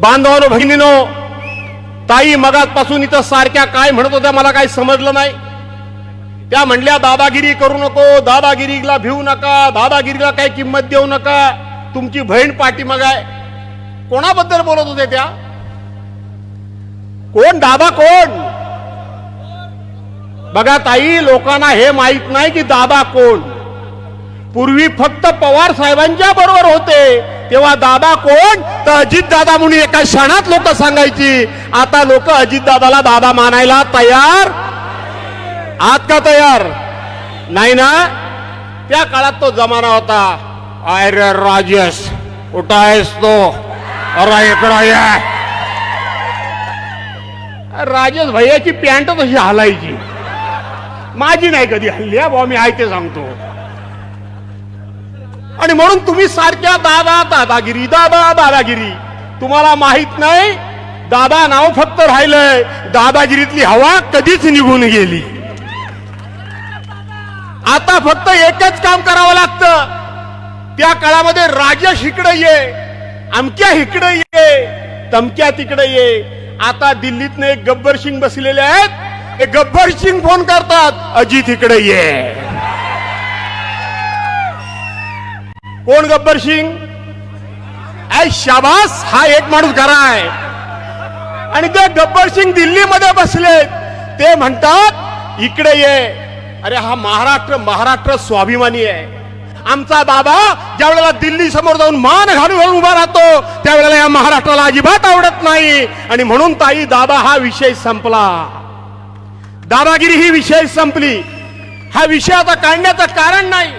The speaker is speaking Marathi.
बांधवानो बहिणीनो ताई मगातपासून इथं सारख्या काय म्हणत होत्या मला काही समजलं नाही. त्या म्हणल्या दादागिरी करू नको दादागिरीला भिवू नका दादागिरीला काही किंमत देऊ नका तुमची बहीण पाठीमाग आहे कोणाबद्दल बोलत होते त्या? कोण दादा कोण? बघा ताई लोकांना हे माहीत नाही की दादा कोण. पूर्वी फक्त पवार साहेबांच्या बरोबर होते. तेव्हा दादा कोण? तर अजित दादा म्हणून एका क्षणात लोक सांगायची आता लोक अजित दादाला दादा मानायला तयार? आत का तयार? नाही ना. त्या काळात तो जमाना होता. आय राजेश कुठं आहेस तो? अरे इकडं या. राजेश भैयाची पॅन्ट तशी हलायची. माझी नाही कधी हल्ली हा भाऊ मी आहे ते सांगतो. आणि म्हणून तुम्ही सारख्या दादा दादागिरी दादा दादागिरी. तुम्हाला माहीत नाही दादा नाव फक्त राहिलंय. दादागिरीतली हवा कधीच निघून गेली. आता फक्त एकच काम करावं लागतं. त्या काळामध्ये राजेश इकडे ये अमक्या इकडे ये तमक्या तिकडे ये. आता दिल्लीतनं एक गब्बर सिंग बसलेले आहेत. एक गब्बर सिंग फोन करतात अजित इकडे ये. कोण गब्बर सिंग? ऐ शाबास! हा एक माणूस खरा आहे. आणि ते गब्बर सिंग दिल्लीमध्ये बसले ते म्हणतात इकडे ये. अरे हा महाराष्ट्र महाराष्ट्र स्वाभिमानी आहे. आमचा दादा ज्या वेळेला दिल्ली समोर जाऊन मान घालून घालून उभा राहतो त्यावेळेला या महाराष्ट्राला अजिबात आवडत नाही. आणि म्हणून ताई दादा हा विषय संपला. दादागिरी ही विषय संपली. हा विषय आता काढण्याचं कारण नाही.